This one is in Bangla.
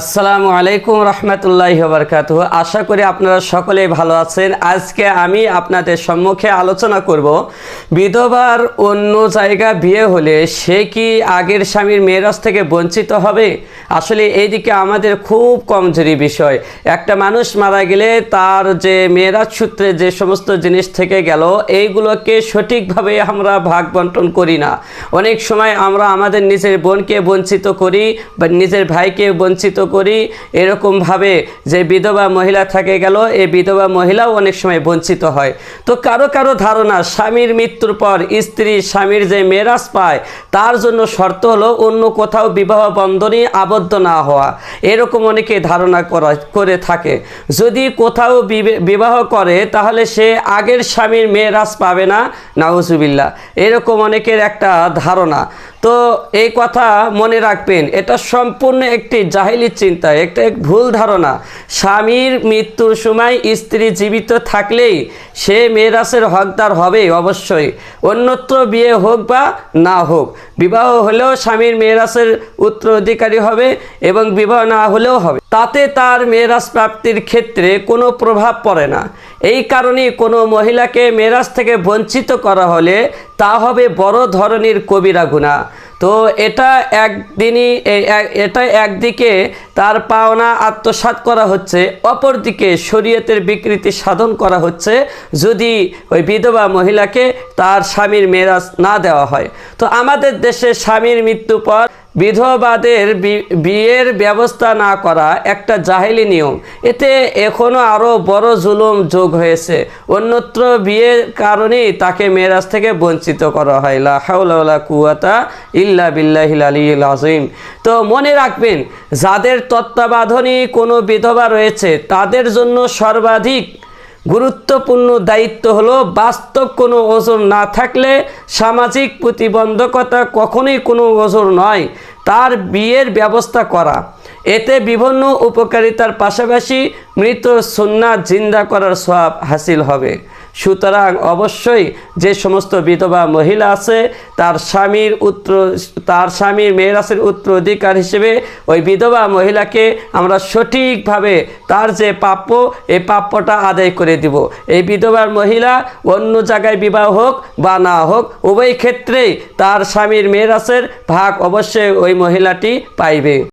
আসসালামু আলাইকুম রহমতুল্লাহ বরকাত আশা করি আপনারা সকলেই ভালো আছেন। আজকে আমি আপনাদের সম্মুখে আলোচনা করব, বিধবার অন্য জায়গা বিয়ে হলে সে কি আগের স্বামীর মেয়েরাজ থেকে বঞ্চিত হবে? আসলে এইদিকে আমাদের খুব কমজোরি বিষয়। একটা মানুষ মারা গেলে তার যে মেয়েরাজ সূত্রে যে সমস্ত জিনিস থেকে গেল, এইগুলোকে সঠিকভাবে আমরা ভাগ বন্টন করি না। অনেক সময় আমরা আমাদের নিজের বোনকে বঞ্চিত করি বা নিজের ভাইকে বঞ্চিত করি এরকমভাবে যে বিধবা মহিলা থাকে গেল, এই বিধবা মহিলাও অনেক সময় বঞ্চিত হয়। তো কারও কারও ধারণা, স্বামীর মৃত্যুর পর স্ত্রী, স্বামীর যে মেরাজ পায়, তার জন্য শর্ত হলো অন্য কোথাও বিবাহ বন্ধনে আবদ্ধ না হওয়া। এরকম অনেকে ধারণা করা, করে থাকে। যদি কোথাও বিবে- বিবাহ করে, তাহলে সে আগের স্বামীর মেয়েরাজ পাবে না নাউজুবিল্লা এরকম অনেকের একটা ধারণা। তো এই কথা মনে রাখবেন, এটা সম্পূর্ণ একটি জাহিলি চিন্তা, একটা এক ভুল ধারণা। স্বামীর মৃত্যুর সময় স্ত্রী জীবিত থাকলেই সে মেয়েরাসের হকদার হবে অবশ্যই, অন্যত্র বিয়ে হোক বা না হোক। বিবাহ হলেও স্বামীর মেয়েরাসের উত্তরাধিকারী হবে এবং বিবাহ না হলেও হবে। তাতে তার মেয়েরাজ প্রাপ্তির ক্ষেত্রে কোনো প্রভাব পড়ে না। এই কারণেই কোনো মহিলাকে মেরাজ থেকে বঞ্চিত করা হলে তা হবে বড় ধরনের কবিরা গুণা। তো এটা একদিনই এটা একদিকে তার পাওনা আত্মসাৎ করা হচ্ছে, অপরদিকে শরীয়তের বিকৃতি সাধন করা হচ্ছে, যদি ওই বিধবা মহিলাকে তার স্বামীর মেরাজ না দেওয়া হয়। তো আমাদের দেশে স্বামীর মৃত্যু পর বিধবাদের বিয়ের ব্যবস্থা না করা একটা জাহেলি নিয়ম। এতে এখনও আরও বড় জুলুম যোগ হয়েছে। অন্যত্র বিয়ের কারণেই তাকে মেরাজ থেকে বঞ্চিত করা হয়। লা হাওলা ওয়ালা কুয়াতা ইল্লা বিল্লাহিল আলিয়িল আযীম। তো মনে রাখবেন, যাদের তত্ত্বাবধানে কোনো বিধবা রয়েছে, তাদের জন্য সর্বাধিক গুরুত্বপূর্ণ দায়িত্ব হলো বাস্তব কোনো ওজন না থাকলে সামাজিক প্রতিবন্ধকতা কখনোই কোনো ওজন নয়। তার বিয়ের ব্যবস্থা করা। এতে বিভিন্ন উপকারিতার পাশাপাশি মৃত সন্ন্যাস জিন্দা করার সব হাসিল হবে। সুতরাং অবশ্যই যে সমস্ত বিধবা মহিলা আছে, তার স্বামীর উত্তর, তার স্বামীর মেয়েরাসের উত্তরাধিকার হিসেবে ওই বিধবা মহিলাকে আমরা সঠিকভাবে তার যে প্রাপ্য, এই প্রাপ্যটা আদায় করে দিব। এই বিধবার মহিলা অন্য জায়গায় বিবাহ হোক বা না হোক, উভয় ক্ষেত্রেই তার স্বামীর মেয়েরাসের ভাগ অবশ্যই ওই মহিলাটি পাইবে।